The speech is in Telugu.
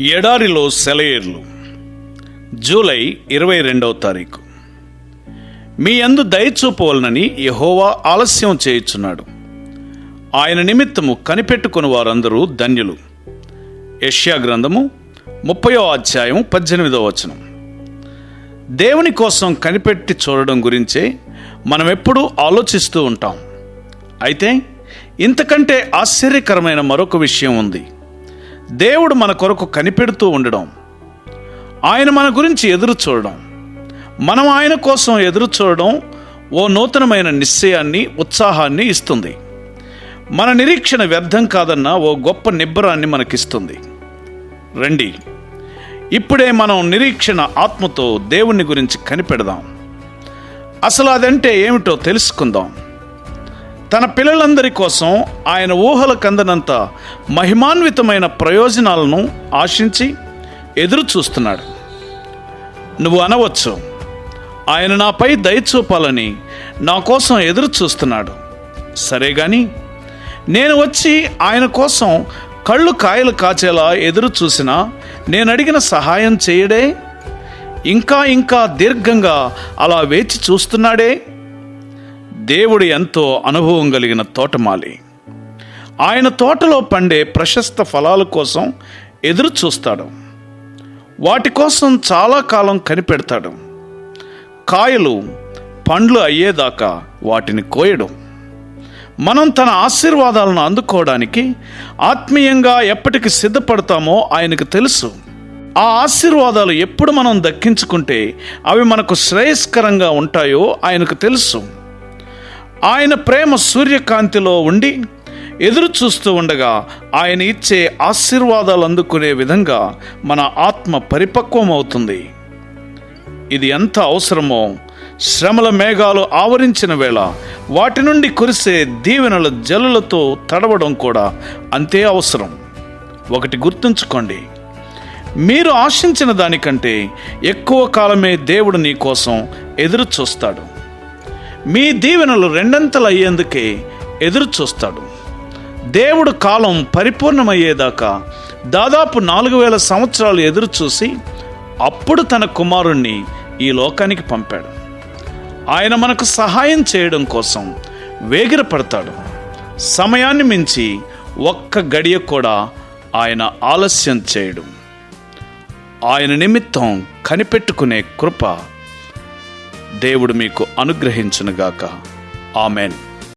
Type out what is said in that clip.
ఎడారిలో సెలయేర్లు. జూలై ఇరవై రెండవ తారీఖు. మీ అందు దయచూపవలనని యహోవా ఆలస్యం చేయుచున్నాడు. ఆయన నిమిత్తము కనిపెట్టుకుని వారందరూ ధన్యులు. యష్యా గ్రంథము ముప్పయో అధ్యాయం పద్దెనిమిదో వచనం. దేవుని కోసం కనిపెట్టి చూడడం గురించే మనం ఎప్పుడూ ఆలోచిస్తూ ఉంటాం. అయితే ఇంతకంటే ఆశ్చర్యకరమైన మరొక విషయం ఉంది. దేవుడు మన కొరకు కనిపెడుతూ ఉండడం. ఆయన మన గురించి ఎదురు చూడడం. మనం ఆయన కోసం ఎదురు చూడడం ఓ నూతనమైన నిశ్చయాన్ని ఉత్సాహాన్ని ఇస్తుంది. మన నిరీక్షణ వ్యర్థం కాదన్న ఓ గొప్ప నిబ్బరాన్ని మనకిస్తుంది. రండి. ఇప్పుడే మనం నిరీక్షణ ఆత్మతో దేవుని గురించి కనిపెడదాం. అసలు అదంటే ఏమిటో తెలుసుకుందాం. తన పిల్లలందరి కోసం ఆయన ఊహల కందనంత మహిమాన్వితమైన ప్రయోజనాలను ఆశించి ఎదురు చూస్తున్నాడు. నువ్వు అనవచ్చు ఆయన నాపై దయ చూపాలని నా కోసం ఎదురు చూస్తున్నాడు. సరే గాని నేను వచ్చి ఆయన కోసం కళ్ళు కాయలు కాచేలా ఎదురు చూసినా నేను అడిగిన సహాయం చేయడే ఇంకా ఇంకా దీర్ఘంగా అలా వేచి చూస్తున్నాడే? దేవుడు ఎంతో అనుభవం కలిగిన తోటమాలి. ఆయన తోటలో పండే ప్రశస్త ఫలాల కోసం ఎదురు చూస్తాడు. వాటి కోసం చాలా కాలం కనిపెడతాడు. కాయలు పండ్లు అయ్యేదాకా వాటిని కోయడం. మనం తన ఆశీర్వాదాలను అందుకోవడానికి ఆత్మీయంగా ఎప్పటికి సిద్ధపడతామో ఆయనకు తెలుసు. ఆ ఆశీర్వాదాలు ఎప్పుడు మనం దక్కించుకుంటే అవి మనకు శ్రేయస్కరంగా ఉంటాయో ఆయనకు తెలుసు. ఆయన ప్రేమ సూర్యకాంతిలో ఉండి ఎదురు చూస్తూ ఉండగా ఆయన ఇచ్చే ఆశీర్వాదాలు అందుకునే విధంగా మన ఆత్మ పరిపక్వం అవుతుంది ఇది ఎంత అవసరమో శ్రమల మేఘాలు ఆవరించిన వేళ వాటి నుండి కురిసే దీవెనల జల్లులతో తడవడం కూడా అంతే అవసరం. ఒకటి గుర్తుంచుకోండి మీరు ఆశించిన దానికంటే ఎక్కువ కాలమే దేవుడు నీ కోసం ఎదురు చూస్తాడు. మీ దీవెనలు రెండంతలు అయ్యేందుకే ఎదురు చూస్తాడు. దేవుడు కాలం పరిపూర్ణమయ్యేదాకా దాదాపు నాలుగు వేల సంవత్సరాలు ఎదురు చూసి అప్పుడు తన కుమారుణ్ణి ఈ లోకానికి పంపాడు. ఆయన మనకు సహాయం చేయడం కోసం వేగిరపడతాడు. సమయాన్ని మించి ఒక్క గడియ కూడా ఆయన ఆలస్యం చేయడు. ఆయన నిమిత్తం కనిపెట్టుకునే కృప దేవుడు మీకు అనుగ్రహించునుగాక. ఆమెన్.